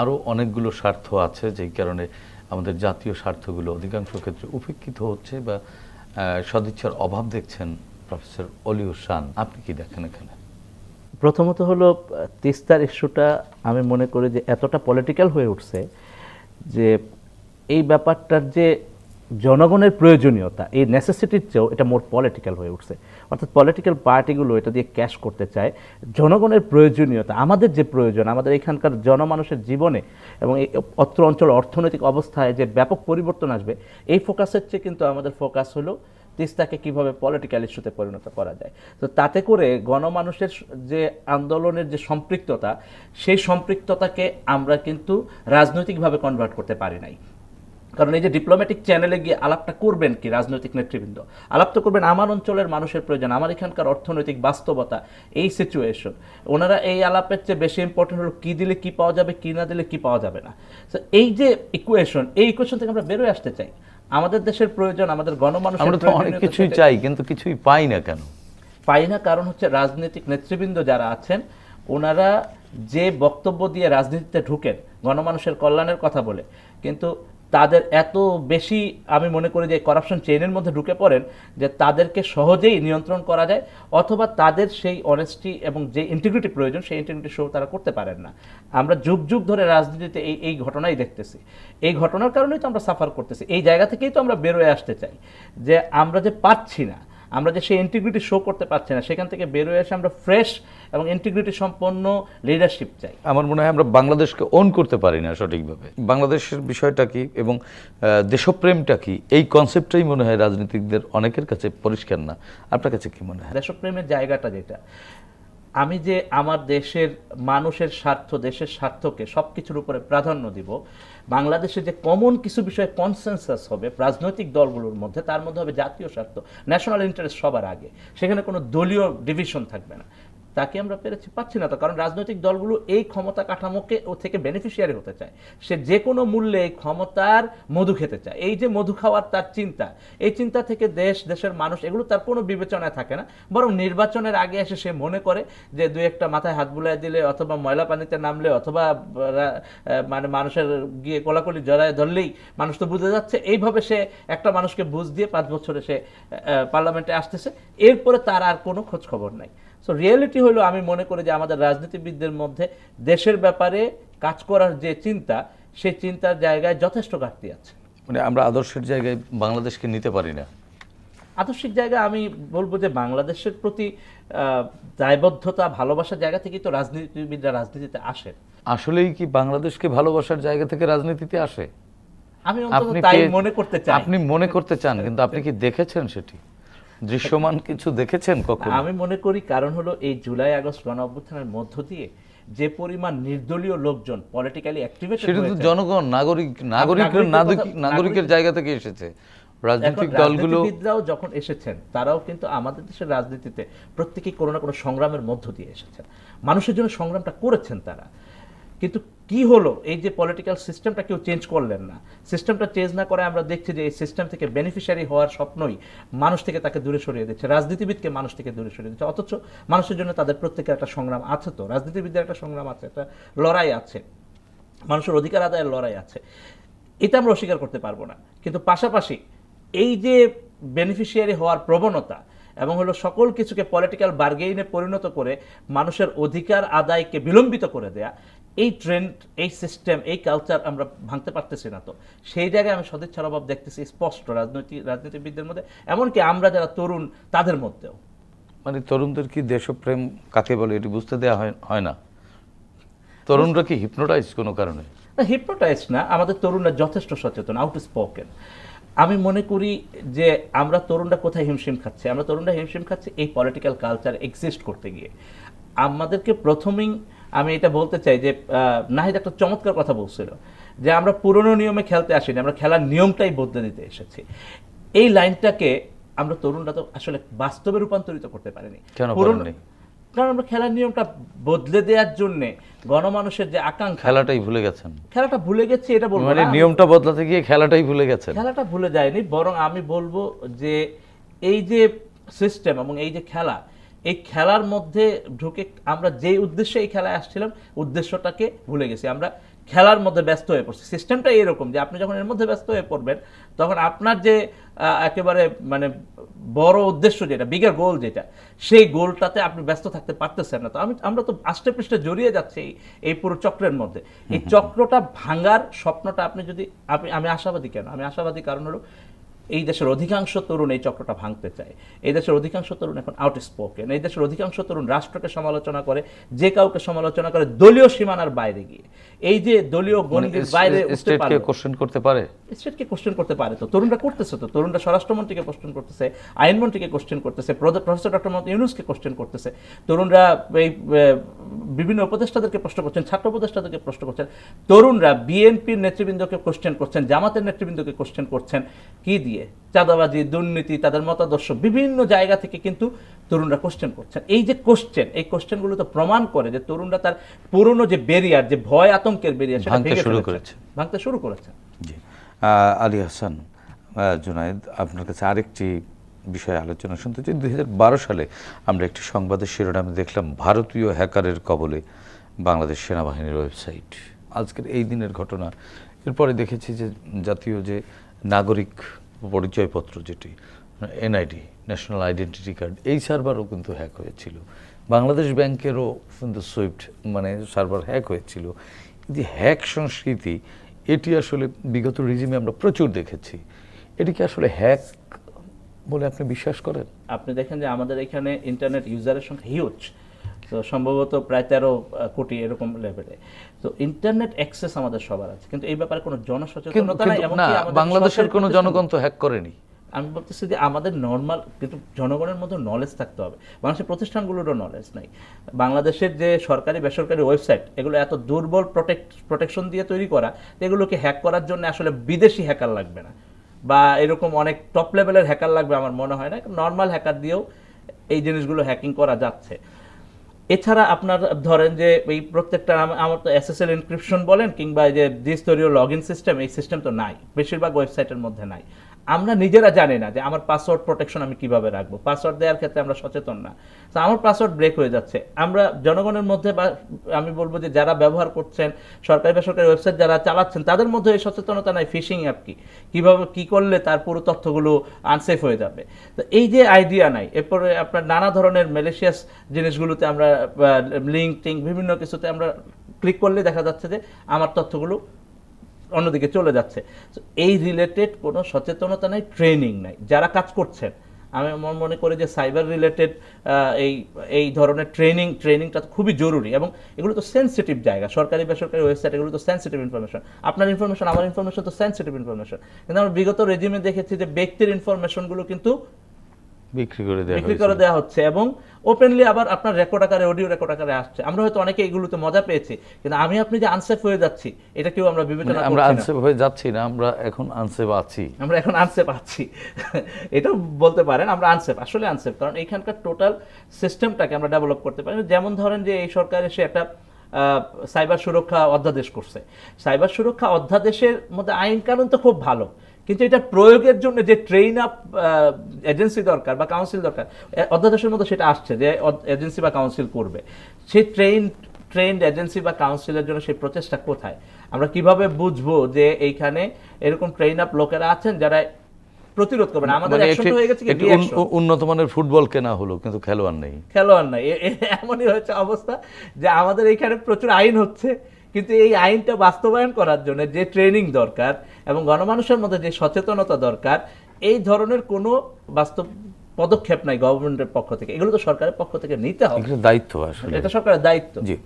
আরও অনেকগুলো স্বার্থ আছে, যেই কারণে আমাদের জাতীয় স্বার্থগুলো অধিকাংশ ক্ষেত্রে উপেক্ষিত হচ্ছে বা সদিচ্ছার অভাব দেখছেন প্রফেসর অলিউ শান। আপনি কি দেখেন এখানে? প্রথমত হলো তিস্তার ইস্যুটা আমি মনে করি যে এতটা পলিটিক্যাল হয়ে উঠছে যে, এই ব্যাপারটার যে জনগণের প্রয়োজনীয়তা, এই নেসেসিটির চেয়েও এটা মোর পলিটিক্যাল হয়ে উঠছে। অর্থাৎ পলিটিক্যাল পার্টিগুলো এটা দিয়ে ক্যাশ করতে চায়। জনগণের প্রয়োজনীয়তা, আমাদের যে প্রয়োজন, আমাদের এখানকার জনমানুষের জীবনে এবং এই অত্র অঞ্চল অর্থনৈতিক অবস্থায় যে ব্যাপক পরিবর্তন আসবে, এই ফোকাসের চেয়ে কিন্তু আমাদের ফোকাস হলো তিস্তাকে কীভাবে পলিটিক্যাল ইস্যুতে পরিণত করা যায়। তো তাতে করে গণমানুষের যে আন্দোলনের যে সম্পৃক্ততা, সেই সম্পৃক্ততাকে আমরা কিন্তু রাজনৈতিকভাবে কনভার্ট করতে পারি নাই। কারণ এই যে ডিপ্লোম্যাটিক চ্যানেলে গিয়ে আলাপটা করবেন কি রাজনৈতিক নেতৃবৃন্দ? আলাপ তো করবেন আমার অঞ্চলের মানুষের প্রয়োজন আমার এখানকার অর্থনৈতিক বাস্তবতা এই সিচুয়েশন ওনারা এই আলাপের চেয়ে বেশি ইম্পর্টেন্ট হলো কি দিলে কি পাওয়া যাবে কি না দিলে কি পাওয়া যাবে না। তো এই যে ইকুয়েশন এই ইকুয়েশন থেকে আমরা বেরোয় আসতে চাই। আমাদের দেশের প্রয়োজন আমাদের গণমানুষের আমরা তো অনেক কিছুই চাই কিন্তু কিছুই পাই না কেন? পাই না কারণ হচ্ছে রাজনৈতিক নেতৃবৃন্দ যারা আছেন ওনারা যে বক্তব্য দিয়ে রাজনীতিতে ঢুকেন গণমানুষের কল্যাণের কথা বলে। কিন্তু তাদের এত বেশি আমি মনে করি যে করাপশন চেইনের মধ্যে ঢুকে পড়েন যে তাদেরকে সহজেই নিয়ন্ত্রণ করা যায় অথবা তাদের সেই অনেস্টি এবং যে ইন্টিগ্রিটি প্রয়োজন, সেই ইন্টিগ্রিটি শো তারা করতে পারেন না। আমরা যুগ যুগ ধরে রাজনীতিতে এই এই ঘটনাই দেখতেছি। এই ঘটনার কারণেই তো আমরা সাফার করতেছি। এই জায়গা থেকেই তো আমরা বেরোয় আসতে চাই। যে আমরা যে পাচ্ছি না আমরা যে সেই ইন্টিগ্রিটি শো করতে পারছি না সেখান থেকে বেরোয় এসে আমরা ফ্রেশ এবং ইন্টিগ্রিটি সম্পন্ন লিডারশিপ চাই। আমার মনে হয় আমরা বাংলাদেশকে অন করতে পারি না সঠিকভাবে। বাংলাদেশের বিষয়টা কি এবং দেশপ্রেমটা কি? এই কনসেপ্টটাই মনে হয় রাজনীতিকদের অনেকের কাছে পরিষ্কার না। আপনার কাছে কি মনে হয়? দেশপ্রেমের জায়গাটা যেটা। আমি যে আমার দেশের মানুষের স্বার্থ, দেশের স্বার্থকে সব কিছুর উপরে প্রাধান্য দিব, বাংলাদেশে যে কমন কিছু বিষয়ে কনসেনসাস হবে, রাজনৈতিক দলগুলোর মধ্যে, তার মধ্যে হবে জাতীয় স্বার্থ ন্যাশনাল ইন্টারেস্ট সবার আগে। সেখানে কোনো দলীয় ডিভিশন থাকবে না। তাকে আমরা পেরেছি, পাচ্ছি না তো। কারণ রাজনৈতিক দলগুলো এই ক্ষমতা কাঠামোকে ও থেকে বেনিফিশিয়ারি হতে চায়। সে যে কোনো মূল্যে এই ক্ষমতার মধু খেতে চায়। এই যে মধু খাওয়ার তার চিন্তা, এই চিন্তা থেকে দেশ, দেশের মানুষ, এগুলো তার কোনো বিবেচনায় থাকে না। বরং নির্বাচনের আগে এসে সে মনে করে যে দুই একটা মাথায় হাত বুলাই দিলে অথবা ময়লা পানিতে নামলে অথবা মানে মানুষের গিয়ে কোলাকুলি জড়ায় ধরলেই মানুষ তো বুঝে যাচ্ছে। এইভাবে সে একটা মানুষকে বুঝ দিয়ে পাঁচ বছরে সে পার্লামেন্টে আসতেছে। এরপরে তার আর কোনো খোঁজ খবর নাই। সো রিয়েলিটি হলো আমি মনে করি যে আমাদের রাজনীতিবিদদের মধ্যে দেশের ব্যাপারে কাজ করার যে চিন্তা সেই চিন্তার জায়গায় যথেষ্ট ঘাটতি আছে। মানে আমরা আদর্শের জায়গায় বাংলাদেশকে নিতে পারি না। আদর্শিক জায়গা আমি বলব যে বাংলাদেশের প্রতি দায়বদ্ধতা ভালোবাসার জায়গা থেকেই তো রাজনীতিবিদরা রাজনীতিতে আসেন। আসলেই কি বাংলাদেশকে ভালোবাসার জায়গা থেকে রাজনীতিতে আসে? আমি তাই মনে করতে চাই। আপনি মনে করতে চান কিন্তু আপনি কি দেখেছেন সেটি? দৃশ্যমান কিছু দেখেছেন কখন? আমি মনে করি কারণ হলো এই জুলাই আগস্ট গণ অভ্যুত্থানের মধ্য দিয়ে যে পরিমাণ নির্দলীয় লোকজন পলিটিক্যালি অ্যাক্টিভেটেড সেটা তো জনগণ নাগরিক নাগরিকের নাগরিকের নাগরিক- নাগরিকের জায়গা থেকে এসেছে। রাজনৈতিক দলগুলো যখন এসেছেন তারাও কিন্তু আমাদের দেশের রাজনীতিতে প্রত্যেকেই কোনো না কোনো সংগ্রামের মধ্য দিয়ে এসেছেন। মানুষের জন্য সংগ্রামটা করেছেন তারা। কিন্তু কি হলো? এই যে পলিটিক্যাল সিস্টেমটা কেউ চেঞ্জ করলেন না। সিস্টেমটা চেঞ্জ না করে আমরা দেখছি যে এই সিস্টেম থেকে বেনিফিশিয়ারি হওয়ার স্বপ্নই মানুষ থেকে তাকে দূরে সরিয়ে দিচ্ছে। রাজনীতিবিদকে মানুষ থেকে দূরে সরিয়ে দিচ্ছে। অথচ মানুষের জন্য তাদের প্রত্যেকের একটা সংগ্রাম আছে তো। রাজনীতিবিদদের একটা সংগ্রাম আছে, একটা লড়াই আছে। মানুষের অধিকার আদায়ের লড়াই আছে। এটা আমরা অস্বীকার করতে পারব না। কিন্তু পাশাপাশি এই যে বেনিফিশিয়ারি হওয়ার প্রবণতা এবং হলো সকল কিছুকে পলিটিক্যাল বার্গেইনে পরিণত করে মানুষের অধিকার আদায়কে বিলম্বিত করে দেয়া এই ট্রেন্ড এই সিস্টেম এই কালচার আমরা ভাঙতে পারতেছি না তো। সেই জায়গায় আমি সদিচ্ছার অভাব দেখতেছি স্পষ্ট রাজনৈতিক রাজনীতিবিদদের মধ্যে এমনকি আমরা যারা তরুণ তাদের মধ্যেও। মানে তরুণদের কি দেশপ্রেম কাকে বলে এটি বুঝতে দেওয়া হয় না? তরুণরা কি হিপনোটাইজ কোনো কারণে? হিপনোটাইজ না আমাদের তরুণরা যথেষ্ট সচেতন আউট স্পোকেন আমি মনে করি যে আমরা তরুণরা কোথায় হিমশিম খাচ্ছি? আমরা তরুণরা হিমশিম খাচ্ছি এই পলিটিক্যাল কালচার এক্সিস্ট করতে গিয়ে। আমাদেরকে প্রথমেই আমি এটা বলতে চাই যে নাহিদ একটা চমৎকার কথা বলছিল যে আমরা পুরনো নিয়মে খেলতে আসিনি আমরা খেলার নিয়মটাই বদলে দিতে এসেছি। এই লাইনটাকে আমরা তরুণরা তো আসলে বাস্তবে রূপান্তরিত করতে পারিনি? কারণ আমরা খেলার নিয়মটা বদলে দেওয়ার জন্য গণমানুষের যে আকাঙ্ক্ষা খেলাটাই ভুলে গেছেন। খেলাটা ভুলে গেছি এটা বলব মানে নিয়মটা বদলাতে গিয়ে খেলাটাই ভুলে গেছেন। খেলাটা ভুলে যায়নি বরং আমি বলব যে এই যে সিস্টেম এবং এই যে খেলা এই খেলার মধ্যে ঢুকে আমরা যেই উদ্দেশ্যে এই খেলায় আসছিলাম উদ্দেশ্যটাকে ভুলে গেছি। আমরা খেলার মধ্যে ব্যস্ত হয়ে পড়ছে। সিস্টেমটা এরকম যে আপনি যখন এর মধ্যে ব্যস্ত হয়ে পড়বেন তখন আপনার যে একেবারে মানে বড় উদ্দেশ্য যেটা বিগার গোল যেটা সেই গোলটাতে আপনি ব্যস্ত থাকতে পারতেছেন না। তো আমি আমরা তো আষ্টে পৃষ্ঠে জড়িয়ে যাচ্ছি এই- এই পুরো চক্রের মধ্যে। এই চক্রটা ভাঙার স্বপ্নটা আপনি যদি আপনি আমি আশাবাদী কেন? আমি আশাবাদী কারণ হলো এই দেশের অধিকাংশ তরুণ এই চক্রটা ভাঙতে চায়। এই দেশের অধিকাংশ তরুণ এখন আউট স্পোকেন এই দেশের অধিকাংশ তরুণ রাষ্ট্রকে সমালোচনা করে, যে কাউকে সমালোচনা করে, দলীয় সীমানার বাইরে গিয়ে। এই যে দলীয় গণিতের বাইরে উঠতে স্টেটকে কোশ্চেন করতে পারে? স্টেটকে কোশ্চেন করতে পারে তো। তরুণরা করতেছে তো। তরুণরা স্বরাষ্ট্রমন্ত্রীকে কোশ্চেন করতেছে আইনমন্ত্রীকে কোশ্চেন করতেছে প্রফেসর ডক্টর মোহাম্মদ ইউনুসকে কোশ্চেন করতেছে। তরুণরা এই বিভিন্ন উপদেষ্টাদেরকে প্রশ্ন করছেন ছাত্র উপদেষ্টাদেরকে প্রশ্ন করছেন। তরুণরা বিএনপির নেতৃবৃন্দকে কোশ্চেন করছেন জামাতের নেতৃবৃন্দকে কোশ্চেন করছেন কি দিয়ে? চাঁদাবাজি দুর্নীতি তাদের মতাদর্শ বিভিন্ন জায়গা থেকে কিন্তু তরুণরা কোশ্চেন করছেন। এই যে কোশ্চেন এই কোশ্চেনগুলো তো প্রমাণ করে যে তরুণরা তার পুরনো যে বেরিয়ার যে ভয় আতঙ্কের বেরিয়ার সেটা ভাঙতে শুরু করেছে। ভাঙতে শুরু করেছেন জি। আলী হাসান জুনায়েদ আপনার কাছে আরেকটি বিষয়ে আলোচনা শুনতে চাই। দুই সালে আমরা একটি সংবাদের শিরোনামে দেখলাম ভারতীয় হ্যাকারের কবলে বাংলাদেশ সেনাবাহিনীর ওয়েবসাইট। আজকের এই দিনের ঘটনা। এরপরে দেখেছি যে জাতীয় যে নাগরিক পরিচয়পত্র যেটি এনআইডি ন্যাশনাল আইডেন্টিটি কার্ড এই সার্ভারও কিন্তু হ্যাক হয়েছিল। বাংলাদেশ ব্যাংকেরও কিন্তু সুইফট মানে সার্ভার হ্যাক হয়েছিল। যে হ্যাক সংস্কৃতি এটি আসলে বিগত রিজিমে আমরা প্রচুর দেখেছি। এটিকে আসলে হ্যাক বলে আপনি বিশ্বাস করেন? আপনি দেখেন যে আমাদের এখানে ইন্টারনেট ইউজারের সংখ্যা হিউজ তো সম্ভবত প্রায় তেরো কোটি এরকম লেভেলে তো ইন্টারনেট অ্যাক্সেস আমাদের সবার আছে কিন্তু এই ব্যাপারে কোনো জনসচেতনতা নাই বাংলাদেশের কোনো জনগণ তো হ্যাক করেনি। আমি বলতেছি যে আমাদের নর্মাল কিন্তু জনগণের মধ্যে নলেজ থাকতে হবে। বাংলাদেশের প্রতিষ্ঠানগুলোরও নলেজ নাই। বাংলাদেশের যে সরকারি, বেসরকারি ওয়েবসাইট এগুলো এত দুর্বল প্রোটেক্ট প্রোটেকশন দিয়ে তৈরি করা এগুলোকে হ্যাক করার জন্য আসলে বিদেশি হ্যাকার লাগবে না। বা এরকম অনেক টপ লেভেলের হ্যাকার লাগবে আমার মনে হয় না। নর্মাল হ্যাকার দিয়েও এই জিনিসগুলো হ্যাকিং করা যাচ্ছে। এছাড়া আপনার ধরেন যে এই প্রত্যেকটা আম- আমার তো এসএসএল এনক্রিপশন বলেন কিংবা এই যে দ্বিস্তরীয় লগ ইন সিস্টেম এই সিস্টেম তো নাই। বেশিরভাগ ওয়েবসাইটের মধ্যে নাই। আমরা নিজেরা জানি না যে আমার পাসওয়ার্ড প্রোটেকশন আমি কীভাবে রাখব। পাসওয়ার্ড দেওয়ার ক্ষেত্রে আমরা সচেতন না। তো আমার পাসওয়ার্ড ব্রেক হয়ে যাচ্ছে। আমরা জনগণের মধ্যে বা আমি বলব যে যারা ব্যবহার করছেন, সরকারি বেসরকারি ওয়েবসাইট যারা চালাচ্ছেন, তাদের মধ্যে এই সচেতনতা নাই ফিশিং অ্যাপ কি? কীভাবে, কী করলে তার পুরো তথ্যগুলো আনসেফ হয়ে যাবে? তো এই যে আইডিয়া নাই, এরপরে আপনার নানা ধরনের ম্যালেশিয়াস জিনিসগুলোতে আমরা লিঙ্ক টিঙ্ক বিভিন্ন কিছুতে আমরা ক্লিক করলে দেখা যাচ্ছে যে আমার তথ্যগুলো অন্যদিকে চলে যাচ্ছে। এই রিলেটেড কোনো সচেতনতা নাই ট্রেনিং নাই। যারা কাজ করছেন, আমি আমার মনে করি যে সাইবার রিলেটেড এই এই ধরনের ট্রেনিং ট্রেনিংটা খুবই জরুরি এবং এগুলো তো সেন্সিটিভ জায়গা, সরকারি, বেসরকারি ওয়েবসাইট এগুলো তো সেন্সিটিভ ইনফরমেশন আপনার ইনফরমেশন আমার ইনফরমেশন তো সেন্সিটিভ ইনফরমেশন কিন্তু আমরা বিগত রেজিমে দেখেছি যে ব্যক্তির ইনফরমেশনগুলো কিন্তু বিক্রি করে দেওয়া বিক্রি করে দেওয়া হচ্ছে এবং ওপেনলি আবার আপনার রেকর্ড আকারে অডিও রেকর্ড আকারে আসছে। আমরা হয়তো অনেকে এগুলোতে মজা পেয়েছি কিন্তু আমি আপনি যে আনসেফ হয়ে যাচ্ছি এটা কেউ আমরা বিবেচনা মানে আমরা করছি না। আনসেভ হয়ে যাচ্ছি না আমরা এখন আনসেভ আছি। আমরা এখন আনসেফ আছি। এটাও বলতে পারেন আমরা আনসেফ আসলে আনসেফ কারণ এইখানকার টোটাল সিস্টেমটাকে আমরা ডেভেলপ করতে পারি। যেমন ধরেন যে এই সরকার এসে একটা সাইবার সুরক্ষা অধ্যাদেশ করছে। সাইবার সুরক্ষা অধ্যাদেশের মধ্যে আইন কানুন তো খুব ভালো কিন্তু এটা প্রয়োগের জন্য যে ট্রেন আপ এজেন্সি দরকার বা কাউন্সিল দরকার অধ্যাদেশের মধ্যে সেটা আসছে যে এজেন্সি বা কাউন্সিল করবে। সেই ট্রেন ট্রেন্ড এজেন্সি বা কাউন্সিলের জন্য সেই প্রচেষ্টা কোথায়? আমরা কীভাবে বুঝব যে এইখানে এরকম ট্রেন আপ লোকেরা আছেন যারা প্রতিরোধ করবেন? আমাদের মানে অ্যাকশন হয়ে গেছে কি। উন্নত মানের ফুটবল কেনা হলো কিন্তু খেলোয়াড় নেই। খেলোয়াড় নাই। এমনই হয়েছে অবস্থা যে আমাদের এখানে প্রচুর আইন হচ্ছে। কিন্তু এই আইনটা বাস্তবায়ন করার জন্য যে ট্রেনিং দরকার এবং গণমানুষের মধ্যে যে সচেতনতা দরকার এই ধরনের কোনো বাস্তব পদক্ষেপ নাই গভর্নমেন্টের পক্ষ থেকে। এগুলো তো সরকারের পক্ষ থেকে নিতে হবে। দায়িত্ব আসলে। এটা সরকারের দায়িত্ব। জি।